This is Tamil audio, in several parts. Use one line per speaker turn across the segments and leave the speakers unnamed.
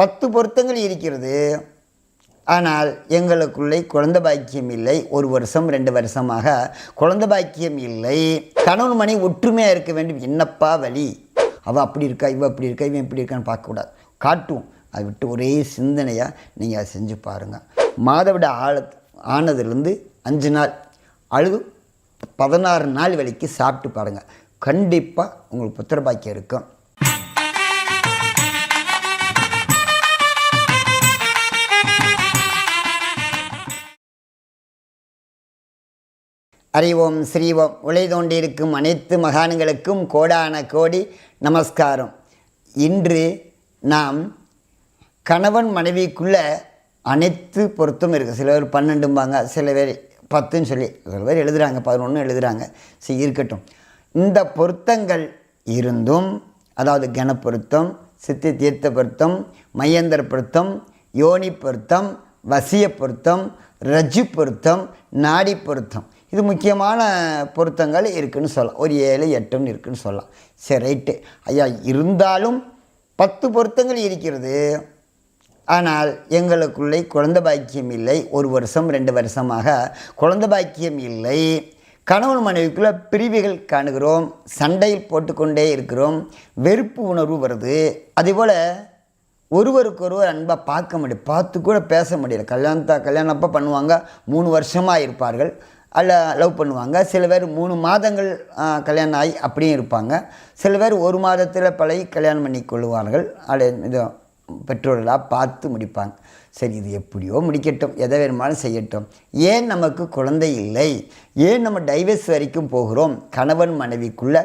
பத்து பொருத்தங்கள் இருக்கிறது. ஆனால் எங்களுக்குள்ளே குழந்த பாக்கியம் இல்லை. ஒரு வருஷம் ரெண்டு வருஷமாக குழந்த பாக்கியம் இல்லை. கணவன் மணி ஒற்றுமையாக இருக்க வேண்டும். என்னப்பா வழி? அவள் அப்படி இருக்கா இவள் அப்படி இருக்கா இவன் இப்படி இருக்கான்னு பார்க்கக்கூடாது. காட்டும் அதை விட்டு ஒரே சிந்தனையாக நீங்கள் அதை செஞ்சு பாருங்கள் மாதவிட ஆழ ஆனதுலேருந்து அஞ்சு நாள் அழுது பதினாறு நாள் வரைக்கும் சாப்பிட்டு பாருங்கள் கண்டிப்பாக உங்களுக்கு புத்திர பாக்கியம் இருக்கும். அறிவோம் ஸ்ரீவோம் உலை தோண்டியிருக்கும் அனைத்து மகான்களுக்கும் கோடான கோடி நமஸ்காரம். இன்று நாம் கணவன் மனைவிக்குள்ள அனைத்து பொருத்தும் இருக்குது சில பேர் பன்னெண்டும்பாங்க சில பேர் பத்துன்னு சொல்லி சில பேர் எழுதுகிறாங்க பதினொன்று எழுதுகிறாங்க சரி இருக்கட்டும். இந்த பொருத்தங்கள் இருந்தும் அதாவது கணப்பொருத்தம் சித்தி தீர்த்த பொருத்தம் மையந்தர பொருத்தம் யோனி பொருத்தம் வசிய பொருத்தம் ரஜு பொருத்தம் நாடி பொருத்தம். இது முக்கியமான பொருத்தங்கள் இருக்குதுன்னு சொல்லலாம். ஒரு ஏழு எட்டுன்னு இருக்குன்னு சொல்லலாம். சரி ரைட்டு. ஐயா இருந்தாலும் பத்து பொருத்தங்கள் இருக்கிறது. ஆனால் எங்களுக்குள்ளே குழந்த பாக்கியம் இல்லை. ஒரு வருஷம் ரெண்டு வருஷமாக குழந்த பாக்கியம் இல்லை. கணவன் மனைவிக்குள்ளே பிரிவுகள் காணுகிறோம். சண்டையில் போட்டுக்கொண்டே இருக்கிறோம். வெறுப்பு உணர்வு வருது. அதேபோல் ஒருவருக்கொருவர் அன்பாக பார்க்க முடியும் பார்த்து கூட பேச முடியல. கல்யாணத்தை கல்யாணம் அப்போ பண்ணுவாங்க. மூணு வருஷமாக இருப்பார்கள். அல்ல லவ் பண்ணுவாங்க. சில பேர் மூணு மாதங்கள் கல்யாணம் ஆகி அப்படியும் இருப்பாங்க. சில பேர் ஒரு மாதத்தில் பழகி கல்யாணம் பண்ணி கொள்வார்கள். அல்ல இது பெற்றோர்களாக பார்த்து முடிப்பாங்க. சரி இது எப்படியோ முடிக்கட்டும். எதை வேணுமாலும் செய்யட்டும். ஏன் நமக்கு குழந்தை இல்லை? ஏன் நம்ம டைவர்ஸ் வரைக்கும் போகிறோம்? கணவன் மனைவிக்குள்ள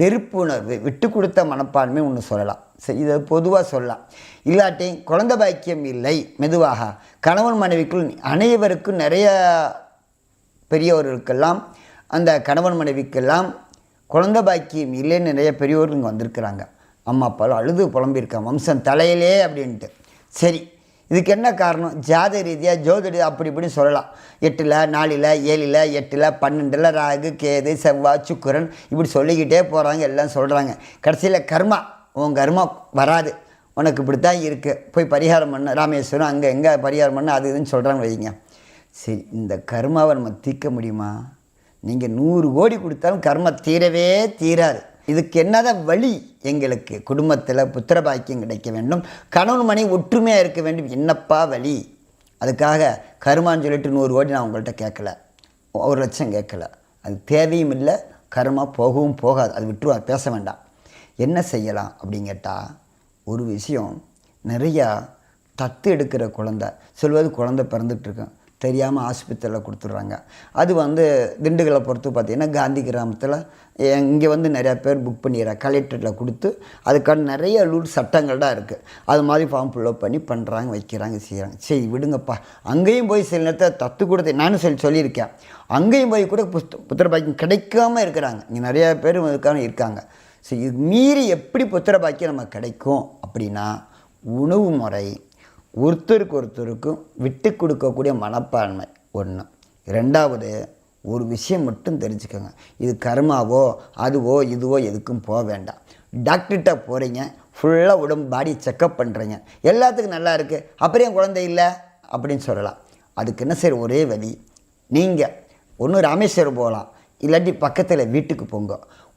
வெறுப்புணர்வு விட்டு கொடுத்த மனப்பான்மை ஒன்று சொல்லலாம். சரி இதை பொதுவாக சொல்லலாம். இல்லாட்டி குழந்தை பாக்கியம் இல்லை. மெதுவாக கணவன் மனைவிக்குள் அனைவருக்கும் நிறைய பெரியவர்களுக்கெல்லாம் அந்த கணவன் மனைவிக்கெல்லாம் குழந்த பாக்கியம் இல்லைன்னு நிறைய பெரியவர் இங்கே வந்திருக்கிறாங்க. அம்மா அப்பாலும் அழுது புலம்பியிருக்காங்க. வம்சம் தலையிலே அப்படின்ட்டு. சரி இதுக்கு என்ன காரணம்? ஜாத ரீதியாக ஜோதிட அப்படி இப்படின்னு சொல்லலாம். எட்டில் நாலில் ஏழில் எட்டில் பன்னெண்டில் ராகு கேது செவ்வாய் சுக்குரன் இப்படி சொல்லிக்கிட்டே போகிறாங்க எல்லாம் சொல்கிறாங்க கடைசியில் கர்மா உன் கர்மா வராது. உனக்கு இப்படி தான் இருக்குது போய் பரிகாரம் பண்ண. ராமேஸ்வரம் அங்கே எங்கே பரிகாரம் பண்ண அது இதுன்னு சொல்கிறாங்க வைங்க சரி இந்த கர்மாவை நம்ம தீர்க்க முடியுமா? நீங்கள் நூறு கோடி கொடுத்தாலும் கர்ம தீரவே தீராது. இதுக்கு என்னதான் வழி எங்களுக்கு? குடும்பத்தில் புத்திர பாக்கியம் கிடைக்க வேண்டும். கணவன் மணி ஒற்றுமையாக இருக்க வேண்டும். என்னப்பா வழி? அதுக்காக கருமான்னு சொல்லிட்டு நூறு கோடி நான் உங்கள்கிட்ட கேட்கல. ஒரு லட்சம் கேட்கல. அது தேவையும் இல்லை கருமா போகவும் போகாது. அது விட்டுருவா பேச வேண்டாம். என்ன செய்யலாம் அப்படின்னு கேட்டால் ஒரு விஷயம் நிறையா தத்து எடுக்கிற குழந்தை சொல்வது குழந்தை பிறந்துட்டுருக்கேன் தெரியாமல் ஆஸ்பத்திரியில் கொடுத்துட்றாங்க. அது வந்து திண்டுக்கலை பொறுத்து பார்த்தீங்கன்னா காந்தி கிராமத்தில் இங்கே வந்து நிறையா பேர் புக் பண்ணிடுறாங்க கலெக்டரில் கொடுத்து அதுக்கான நிறைய ரூல் சட்டங்கள்லாம் இருக்குது அது மாதிரி ஃபார்ம் ஃபில்லப் பண்ணி பண்ணுறாங்க வைக்கிறாங்க செய்கிறாங்க சரி விடுங்கப்பா. அங்கேயும் போய் சில நேரத்தில் தத்து கொடுத்து நானும் சொல்லி சொல்லியிருக்கேன். அங்கேயும் போய் கூட புஸ்த புத்திர பாக்கியம் கிடைக்காம இருக்கிறாங்க. இங்கே நிறையா பேர் இதுக்கான இருக்காங்க. சரி இது மீறி எப்படி புத்திர பாக்கியம் நம்ம கிடைக்கும் அப்படின்னா உணவு முறை ஒருத்தருக்கு ஒருத்தருக்கும் விட்டு கொடுக்கக்கூடிய மனப்பான்மை ஒன்று ரெண்டாவது ஒரு விஷயம் மட்டும் தெரிஞ்சுக்கோங்க. இது கர்மாவோ அதுவோ இதுவோ எதுக்கும் போக வேண்டாம். டாக்டர்கிட்ட போகிறீங்க ஃபுல்லாக உடம்பு பாடி செக்கப் பண்ணுறீங்க எல்லாத்துக்கும் நல்லா இருக்குது அப்புறம் என் குழந்தை இல்லை? அப்படின்னு சொல்லலாம். அதுக்கு என்ன சரி ஒரே வழி நீங்கள் ஒன்று ராமேஸ்வரம் போகலாம். இல்லாட்டி பக்கத்தில் வீட்டுக்கு போங்க.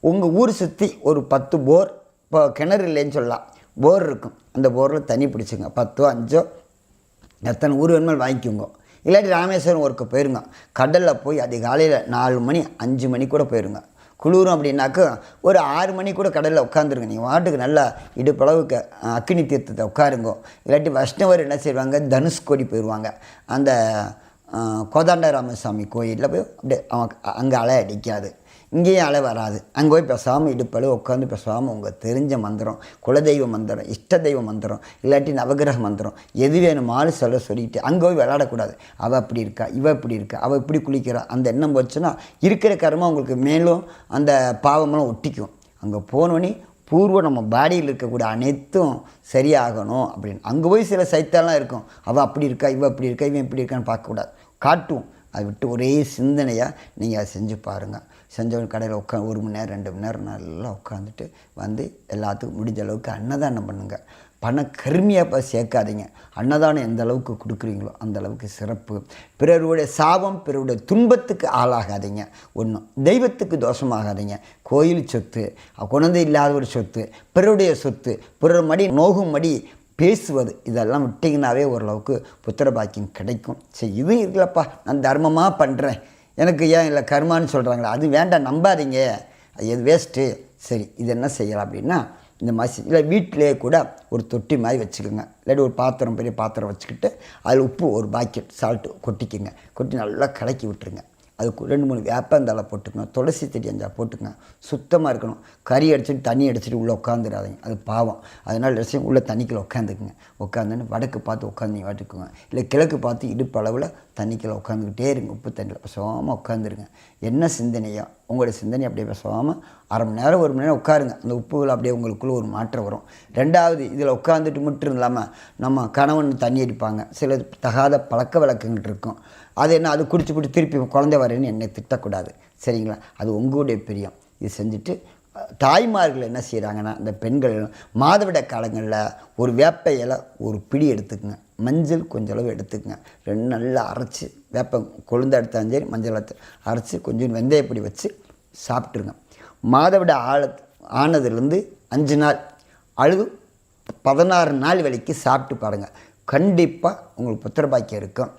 உங்கள் ஊர் சுற்றி ஒரு பத்து போர் இப்போ கிணறு இல்லைன்னு சொல்லலாம். போர் இருக்கும். அந்த போரில் தண்ணி பிடிச்சிங்க. பத்தோ அஞ்சோ எத்தனை ஊர் வேணுமாலும் வாங்கிக்கோங்க. இல்லாட்டி ராமேஸ்வரம் ஒர்க்கு போயிருங்க. கடலில் போய் அதிகாலையில் நாலு மணி அஞ்சு மணி கூட போயிருங்க. குளிரும் அப்படின்னாக்க ஒரு ஆறு மணி கூட கடலில் உட்காந்துருங்க நீங்கள் வாட்டுக்கு நல்லா இடுப்பளவுக்கு அக்னி தீர்த்தத்தை உட்காருங்க. இல்லாட்டி வைஷ்ணவர் என்ன செய்வாங்க? தனுஷ்கோடி போயிடுவாங்க அந்த அஹ், கோதாண்ட ராமசாமி கோயிலில் போய் அப்படியே அவன் அங்கே அலை அடிக்காது. இங்கேயும் அலை வராது. அங்கே போய் பேசாமல் இடுப்பளவு உட்காந்து பேசாமல் உங்கள் தெரிஞ்ச மந்திரம் குலதெய்வ மந்திரம் இஷ்ட தெய்வ மந்திரம் இல்லாட்டி நவகிரக மந்திரம் எது வேணுமாலும் சொல்ல சொல்லிட்டு அங்கே போய் விளாடக்கூடாது அவள் அப்படி இருக்கா இவள் இப்படி இருக்கா அவள் இப்படி குளிக்கிறா அந்த எண்ணம் போச்சுன்னா இருக்கிற கர்மம் உங்களுக்கு மேலும் அந்த பாவமெல்லாம் ஒட்டிக்கும். அங்கே போனோடனே பூர்வ நம்ம பாடியில் இருக்கக்கூடிய அனைத்தும் சரியாகணும் அப்படின்னு. அங்கே போய் சில சைத்தெல்லாம் இருக்கும். அவள் அப்படி இருக்கா இவள் அப்படி இருக்கா இவன் இப்படி இருக்கான்னு பார்க்கக்கூடாது. காட்டும். அதை விட்டு ஒரே சிந்தனையாக நீங்கள் அதை செஞ்சு பாருங்கள் செஞ்சவன் கடையில் உட்கா ஒரு மணி நேரம் ரெண்டு மணி நேரம் நல்லா உட்காந்துட்டு வந்து எல்லாத்துக்கும் முடிஞ்ச அளவுக்கு அன்னதானம் பண்ணுங்கள் பண கருமையாக சேர்க்காதீங்க. அன்னதானம் எந்த அளவுக்கு கொடுக்குறீங்களோ அந்த அளவுக்கு சிறப்பு. பிறருடைய சாபம் பிறருடைய துன்பத்துக்கு ஆளாகாதீங்க. ஒன்றும் தெய்வத்துக்கு தோஷமாகாதீங்க. கோயில் சொத்து குழந்தை இல்லாத ஒரு சொத்து பிறருடைய சொத்து பிறர் மடி நோகும் மடி பேசுவது இதெல்லாம் விட்டிங்கனாவே ஓரளவுக்கு புத்திர பாக்கியம் கிடைக்கும். சரி இது இருக்குல்லப்பா நான் தர்மமாக பண்ணுறேன் எனக்கு ஏன் இல்லை கர்மான்னு சொல்கிறாங்களே அது வேண்டாம் நம்பாதீங்க. அது எது வேஸ்ட்டு சரி இது என்ன செய்யலாம் அப்படின்னா இந்த மாதிரி இல்லை வீட்டிலே கூட ஒரு தொட்டி மாதிரி வச்சுக்கோங்க. இல்லாட்டி ஒரு பாத்திரம் பெரிய பாத்திரம் வச்சுக்கிட்டு அதில் உப்பு ஒரு பாக்கெட் சால்ட்டு கொட்டிக்குங்க. கொட்டி நல்லா கலக்கி விட்டுருங்க. அதுக்கு ரெண்டு மூணு வேப்பந்தலை போட்டுங்க துளசி செடி அஞ்சா சுத்தமாக இருக்கணும். கறி அடிச்சுட்டு தண்ணி அடிச்சுட்டு உள்ளே உட்காந்துடாதீங்க அது பாவம். அதனால் லட்சியம் உள்ளே தண்ணிக்குள்ள உட்காந்துக்குங்க உட்காந்துன்னு வடக்கு பார்த்து உட்காந்து வாட்டுக்குங்க. இல்லை கிழக்கு பார்த்து இடுப்பு அளவில் உட்காந்துக்கிட்டே இருங்க. உப்பு தண்ணியில் பேசாமல் உட்காந்துருங்க என்ன சிந்தனையோ உங்களுடைய சிந்தனை அப்படியே பேசாமல் அரை மணி நேரம் ஒரு மணி நேரம் உட்காருங்க. அந்த உப்புகள் அப்படியே உங்களுக்குள்ளே ஒரு மாற்றம் வரும். ரெண்டாவது இதில் உட்காந்துட்டு மட்டும் இல்லாமல் நம்ம கணவன் தண்ணி அடிப்பாங்க. சில தகாத பழக்க வழக்கங்கள் இருக்கும். அது என்ன அது குடிச்சு குடி திருப்பி குழந்தை வரேன்னு என்னை திட்டக்கூடாது. சரிங்களா? அது உங்களுடைய பிரியம். இது செஞ்சுட்டு தாய்மார்கள் என்ன செய்கிறாங்கன்னா இந்த பெண்கள் மாதவிட காலங்களில் ஒரு வேப்ப இலை ஒரு பிடி எடுத்துக்குங்க. மஞ்சள் கொஞ்சம் அளவு எடுத்துக்கங்க. ரெண்டு நல்லா அரைச்சி வேப்பம் கொழுந்து எடுத்தாலும் சரி மஞ்சள் எடுத்து அரைச்சி கொஞ்சம் வெந்தயப்பொடி வச்சு சாப்பிட்ருங்க மாதவிட ஆழ ஆனதுலேருந்து அஞ்சு நாள் அழுது பதினாறு நாள் வரைக்கும் சாப்பிட்டு பாருங்கள் கண்டிப்பாக உங்களுக்கு புத்திர பாக்கியம் இருக்கும்.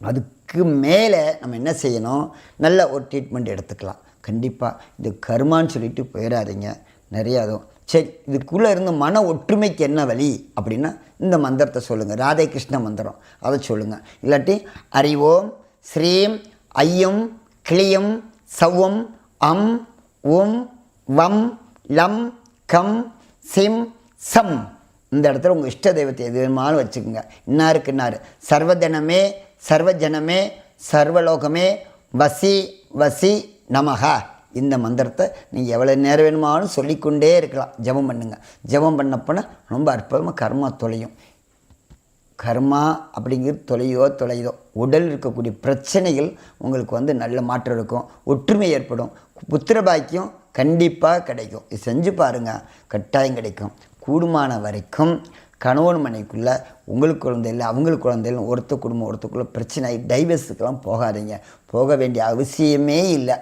அதுக்கு மேலே நம்ம என்ன செய்யணும்? நல்ல ஒரு ட்ரீட்மெண்ட் எடுத்துக்கலாம். கண்டிப்பாக இது கருமான்னு சொல்லிட்டு போயிடாதீங்க நிறையா அதுவும். சரி இதுக்குள்ளே இருந்து மன ஒற்றுமைக்கு என்ன வழி அப்படின்னா இந்த மந்திரத்தை சொல்லுங்கள் ராதே கிருஷ்ண மந்திரம். அதை சொல்லுங்கள் இல்லாட்டி அறிவோம் ஸ்ரீம் ஐயம் கிளியம் சவ்வம் அம் உம் வம் லம் கம் சிம் சம். இந்த இடத்துல உங்கள் இஷ்ட தெய்வத்தை எது வேணுமாலும் வச்சுக்கோங்க. இன்னாருக்கு இன்னார்? சர்வஜனமே சர்வஜனமே சர்வலோகமே வசி வசி நமகா இந்த மந்திரத்தை நீங்கள் எவ்வளோ நேரம் வேணுமானும் சொல்லிக்கொண்டே இருக்கலாம். ஜெபம் பண்ணுங்கள் ஜெபம் பண்ணப்போனால் ரொம்ப அற்புதமாக கர்மா தொலையும். கர்மா அப்படிங்கிறது தொலையோ தொலையுதோ உடல் இருக்கக்கூடிய பிரச்சனைகள் உங்களுக்கு வந்து நல்ல மாற்றம் இருக்கும். ஒற்றுமை ஏற்படும். புத்திர பாக்கியம் கண்டிப்பாக கிடைக்கும். இது செஞ்சு பாருங்கள் கட்டாயம் கிடைக்கும். கூடுமான வரைக்கும் கணவன் மனைக்குள்ளே உங்களுக்கு குழந்தை இல்லை அவங்களுக்கு குழந்தை இல்லை ஒருத்த குடும்பம் ஒருத்தக்குள்ளே பிரச்சனை டைவர்ஸுக்கெல்லாம் போகாதீங்க. போக வேண்டிய அவசியமே இல்லை.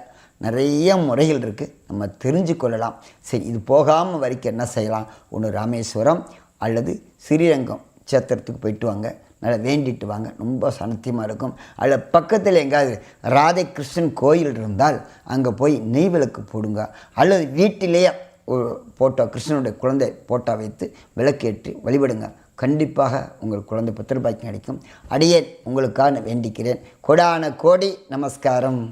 நிறைய முறைகள் இருக்குது நம்ம தெரிஞ்சு கொள்ளலாம். சரி இது போகாமல் வரைக்கும் என்ன செய்யலாம்? ஒன்று ராமேஸ்வரம் அல்லது ஸ்ரீரங்கம். சேத்திரத்துக்கு போயிட்டு வாங்க. நல்லா வேண்டிட்டு வாங்க. ரொம்ப சனத்தியமாக இருக்கும். அதில் பக்கத்தில் எங்காவது ராதை கிருஷ்ணன் கோயில் இருந்தால் அங்கே போய் நெய் விளக்கு போடுங்க. அல்லது வீட்டிலேயே ஒரு போட்டோ கிருஷ்ணனுடைய குழந்தை போட்டோ வைத்து விளக்கேற்றி வழிபடுங்க. கண்டிப்பாக உங்கள் குழந்தை புத்திரபாக்கியம் கிடைக்கும் அடியேன் உங்களுக்காக வேண்டிக்கிறேன். கொடான கோடி நமஸ்காரம்.